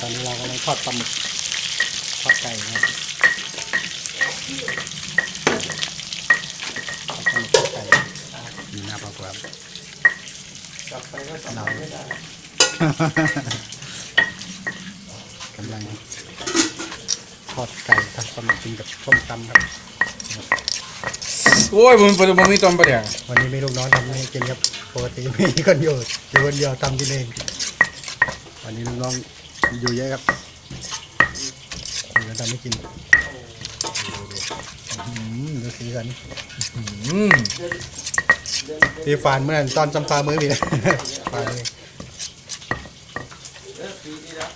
ตอนนี้เรากำลังทอดปลาหมึกทอดไก่นะครับทอดปลาหมึกทอดไก่มีหน้าปลาครับกลับไปก็ทำไม่ได้กำลังทอดไก่ทอดปลาหมึกกินกับส้มตำครับ โอ้ยมันเป็นมันมีตอนประเดี๋ยววันนี้มีลูกน้องทำให้กินครับปกติมีคนอยู่อยู่คนเดียวทำกินเองวันนี้ลูกน้อง อยู่เยอะครับมีคนทำให้กินอื้อหือดูสีสันอืมที่ฟานเมื่อนั้นตอนจำปามือพี่นะฟานเลยเลิกปีนี้แล้ว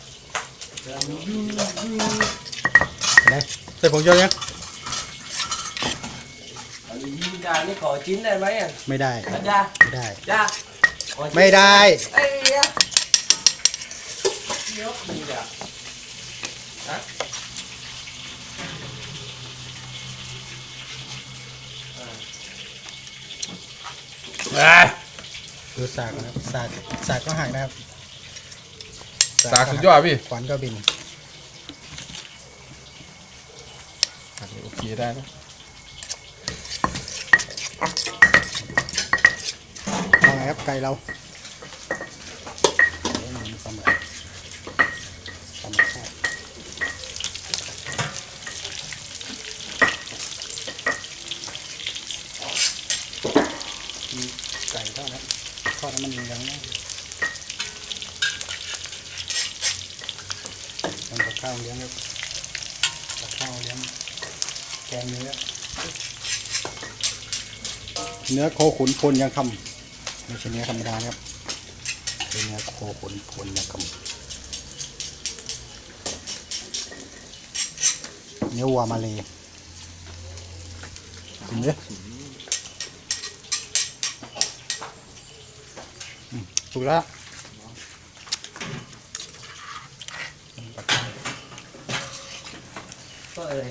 เห็นไหมใส่ผงชูรสยังอันนี้ยิงจานนี่ขอชิ้นได้ไหมอะไม่ได้อาจารย์ไม่ได้จ้าขอชิ้นไม่ได้ ไอ้เหี้ยยกดีอะฮะอะดูสากนะครับสากสากก็หักนะครับสากสุดยอดพี่ขวานก็บินโอเคได้นะเอาไงครับไก่เราเอ้ยมันปลาหมึกปลาหมึกทอดมีไก่ท อดนะทอดแล้วมันเหลืองนะมันกับข้าวเลี้ยงครับกับข้าวเลี้ยงแกงเนื้อเนื้อโคขุนพลยังคำไม่ใช่เนื้อธรรมดาครับเป็นเนื้อโคขุนพลยังคำเนื้อวัวมาเลยกินเลย อืมถูกแล้ว ก็เอ่ย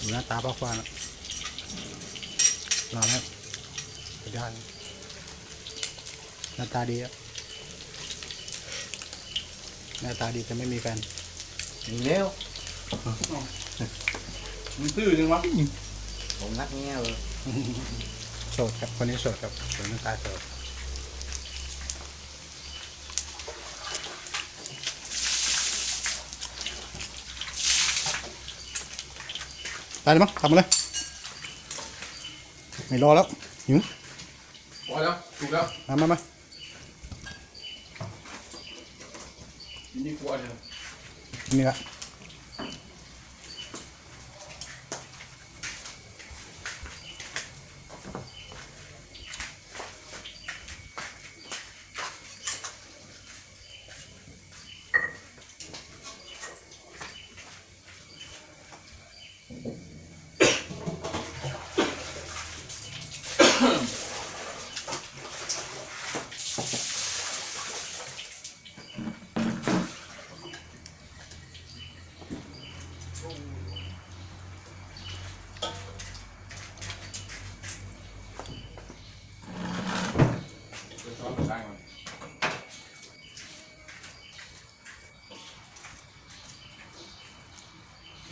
ดูหน้า ตาป้าควานรอแล้วไปด้านหน้าตาดีอะหน้าตาดีแต่ไม่มีแฟนมีแล้วมันตื้อจังวะผมรักเงี้ยเลยโสดครับคนนี้โสดครับคนนี้ตาโสด ได้เลยมั้งทำมาเลย ไม่รอแล้วหิวพอแล้วถูกแล้วมามามานี่กลัวเนี่ยนี่ละเดี๋ยวซ้อมได้ก่อน อืมอ่า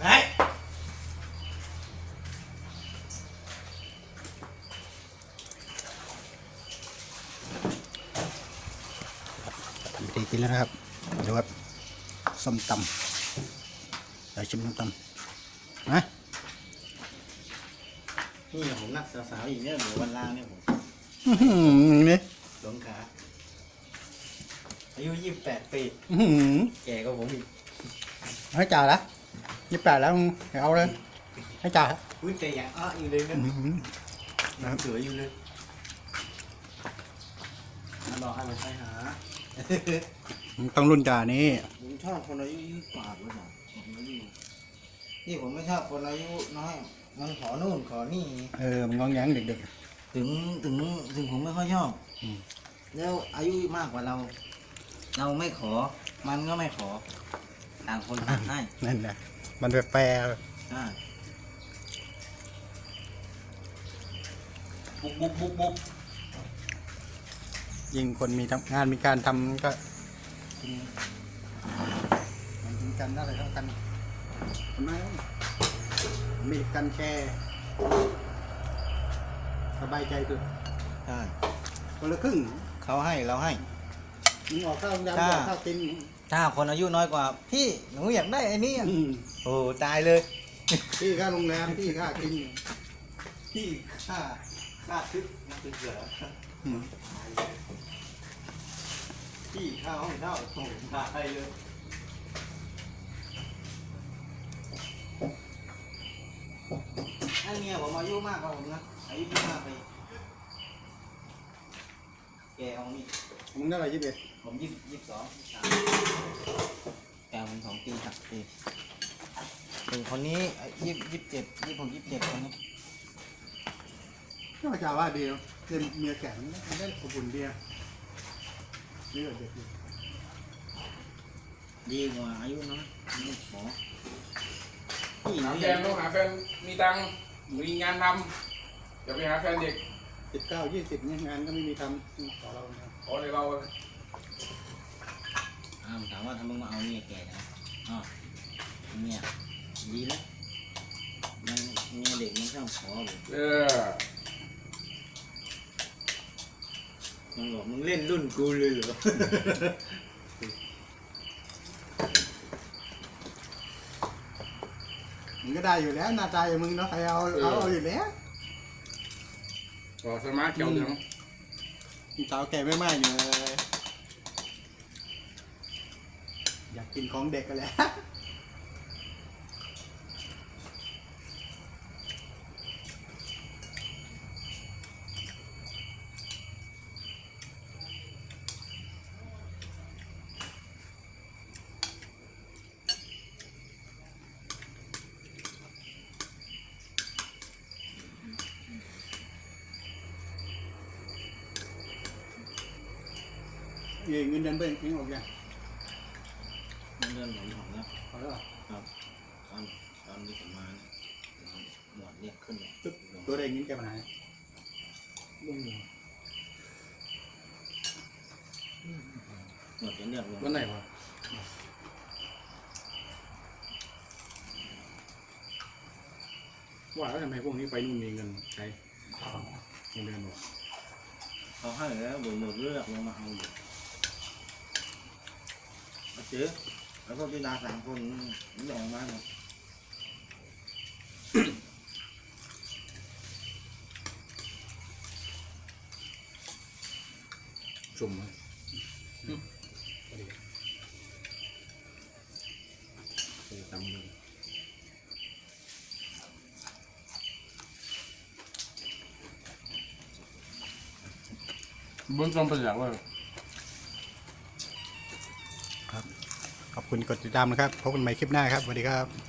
เฮ้ยดีกินแล้วนะครับ เดี๋ยวครับส้มตำเดี๋ยวชิมส้มตำนะ นี่ผมนักสาวๆอย่างเงี้ยหมูวันล่างเนี่ยผมอื้อหือนี่หลงขาอายุยี่สิบแปดปี อื้อหือแก่ก็ผมอีกให้จ่ายละยี่สิบแปดแล้วเอาเลย ให้จ่ายพูดแต่อย่างอ้ออยู่เลยนะอื้อหือน้ำเสืออยู่เลยบอกให้มันไปหา ต้องรุ่นจ่านี้ผมชอบคนอายุยี่สิบกว่าหรือเปล่าผมอายุที่ผมไม่ชอบคนอายุน้อย มันขอนู่นขอนี่ เออมันงองแงงเด็ก ถึงถึงถึงผมไม่ค่อยชอบอืม แล้วอายุมากกว่าเรา เราไม่ขอ มันก็ไม่ขอ ต่างคนต่างให้ๆนั่นแหละมันแปลกใช่บุกบุกบุกบุกๆยิ่งคนมีทำงานมีการทำก็มันถึงกันอะไรเท่ากันทำไม มีกันแชร์สบายใจคือใช่คนละครึ่งเขาให้เราให้ มึงออกข้าวยำจ้า ออกข้าวกินถ้าคนอายุน้อยกว่า พี่หนูอยากได้ไอ้นี่อะอืมโอ้ตายเลย พี่ค่าโรงแรมพี่ค่ากินพี่ค่าค่าทึบมันจะเหลืออืมพี่ค่าห้องเช่าโอ้ตายเลย อันเนี้ยผมอายุมากกว่าผมนะอายุยี่สิบห้าปีแกเอานี่มึงเท่าไหร่ยี่สิบเอ็ดผมยี่สิบยี่สิบสองยี่สิบสามแกผมสองปีหักปีถึงคนนี้ยี่สิบยี่สิบเจ็ดยี่สิบหกยี่สิบเจ็ดคนนี้ก็จะว่าดีเนอะเรียนเมียแก่มันได้อบอุ่นดีอะนี่ก็เด็กอยู่ดีกว่าอายุน้อยไม่ขอพี่หหานูแฟอยานกต้องหาแฟนมีตังค์ มีงานทำอย่าไปหาแฟนเด็กสิบเก้ายี่สิบเนี่ยงานก็ไม่มีทำขอเราเนี่ยขอเลยเราอ้าวถามว่าทำมึงมาเอาเมียแก่นะอ๋อเนี่ยดีแล้วมันเมียเด็กมันช่างขอเลยเออมันบอกมึงเล่นรุ่นกูเลยเหรอ มึงก็ได้อยู่แล้วหน้าตาอย่างมึงเนาะใครเอาเอาเอาอยู่แล้วขอสมาร์ทเขียวเหลืองสาวแก่ไม่มากอยู่เลยอยากกินของเด็กกันแหล้ว เงินเงินเดือนเบิ้ลทิ้งออกยังมันเดินผมถอดแล้วพอแล้วเหรอครับตอนตอนนี้ผมมาเนี่ยหมวดเรียกขึ้นเลยตึ๊บตัวเด็กงินแกมาไหนลุงอยู่หมวดจะเรียกลงวันไหนวะว่าแล้วทำไมพวกนี้ไปนู่นมีเงินใช้เงินเดือนหมดเขาให้แล้วบนหมดเลือกลงมาเอาอยู่ เอาเจ๊แล้วก็พี่นาสามคนนี่ออกมาหมดจุ่มจำเลยเบื้องต้นเป็นอย่างว่า ขอบ คุณกดติดตามนะครับพบกันใหม่คลิปหน้าครับสวัสดีครับ